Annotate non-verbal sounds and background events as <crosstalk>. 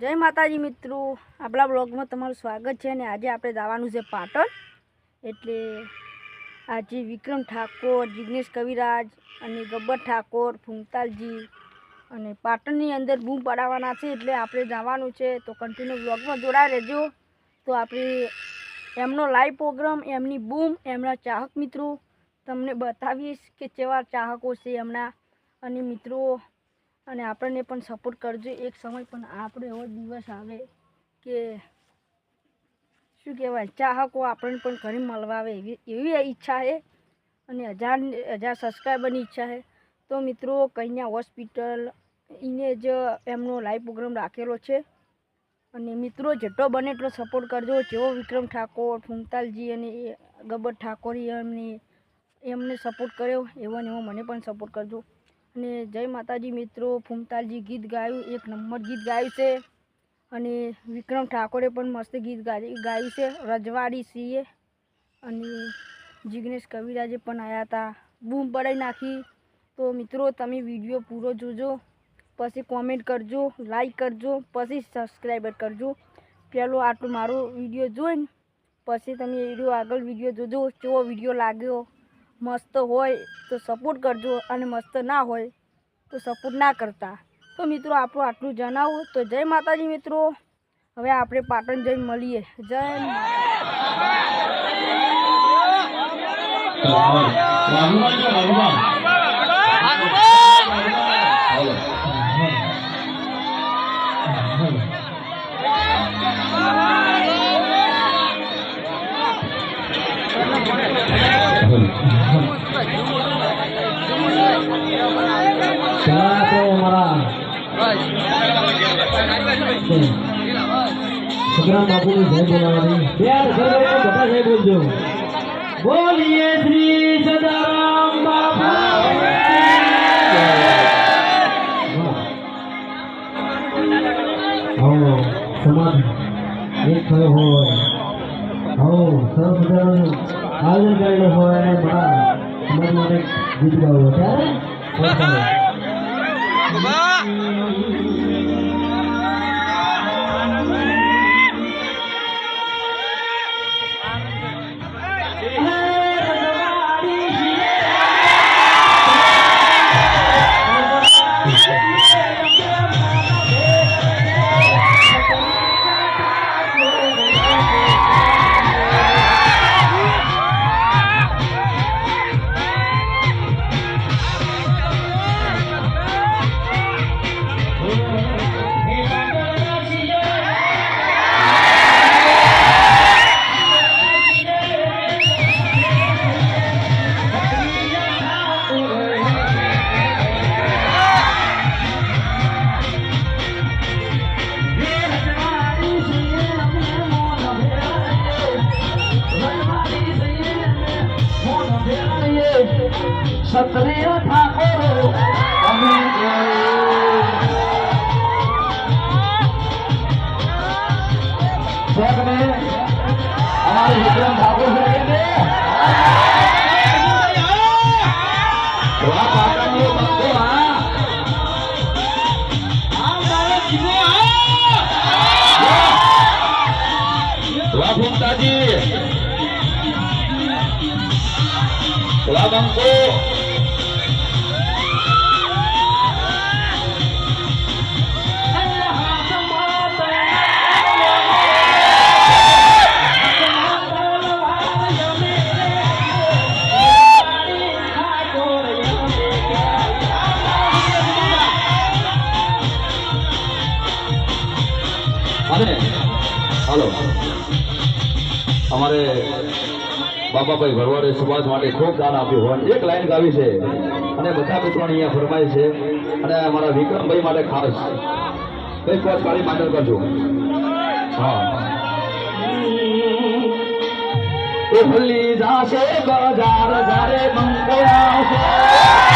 જય માતાજી મિત્રો. આપણા બ્લોગમાં તમારું સ્વાગત છે અને આજે આપણે જવાનું છે પાટણ. એટલે આજે વિક્રમ ઠાકોર, જિગ્નેશ કવિરાજ અને ગબ્બર ઠાકોર ફૂમતાલજી અને પાટણની અંદર બૂમ પડાવવાના છે એટલે આપણે જવાનું છે. તો કન્ટિન્યુ બ્લોગમાં જોડાઈ રહેજો. તો આપણે એમનો લાઈવ પ્રોગ્રામ એમની બૂમ, એમના ચાહક મિત્રો તમને બતાવીશ કે કેવા ચાહકો છે એમના. અને મિત્રો અને આપણને પણ સપોર્ટ કરજો. એક સમય પણ આપણો એવો દિવસ આવે કે શું કહેવાય? ચાહકો આપણને પણ ઘરે મળવા આવે એવી એવી ઈચ્છા છે અને હજાર હજાર સબસ્ક્રાઈબરની ઈચ્છા છે. તો મિત્રો, કન્યા હોસ્પિટલ એને જ એમનો લાઈવ પ્રોગ્રામ રાખેલો છે. અને મિત્રો, જેટલો બને એટલો સપોર્ટ કરજો. જેવો વિક્રમ ઠાકોર ફૂમતાલજી અને ગબ્બર ઠાકોરી એમની, એમને સપોર્ટ કર્યો. એવો ને એવો મને પણ સપોર્ટ કરજો. અને જય માતાજી મિત્રો ફૂમતાલજી ગીત ગાયું, એક નંબર ગીત ગાયું છે. અને વિક્રમ ઠાકોરે પણ મસ્ત ગીત ગાય- છે. રજવાડી સિંહે અને જિગ્નેશ કવિરાજે પણ આવ્યા હતા બૂમ પડાવી નાખી. તો મિત્રો, તમે વીડિયો પૂરો જોજો. પછી કોમેન્ટ કરજો, લાઈક કરજો, પછી સબસ્ક્રાઈબર કરજો. પહેલો આટલું મારો વીડિયો જોઈને, પછી તમે વીડિયો આગળ વીડિયો જોજો. કેવો વીડિયો લાગ્યો? મસ્ત હોય તો સપોર્ટ કરજો અને મસ્ત ના હોય તો સપોર્ટ ના કરતા. તો મિત્રો, આપણું આટલું જણાવું. તો જય માતાજી મિત્રો. હવે આપણે પાટણ જઈને મળીએ. જય માતા સગરામ બાપુની જય બોલાવાની બે હાથ સર્વે બધા જય બોલજો બોલીએ શ્રી સદારામ બાપુ આવો સમાજ એક થયો હોય આવો સરસ આયોજન કરેલું હોય અને મારા સમાજ મને ગીત ગાવું ત્યારે <laughs> ક્ષત્રિય ઠાકોર અમે અમારે વિક્રમ ઠાકોર વાહ અને હાલો અમારે બાબાભાઈ ભરવાડે સમાજ માટે ખૂબ દાન આપ્યું હોય. એક લાઈન ગાવી છે. અને બધા મિત્રો અહીંયા ફરમાય છે. અને અમારા વિક્રમભાઈ માટે ખાસ. કઈ કોચ કાળી માંડલ કરજો. હા. એ ભલ્લી જાશે બજાર જારે આવશે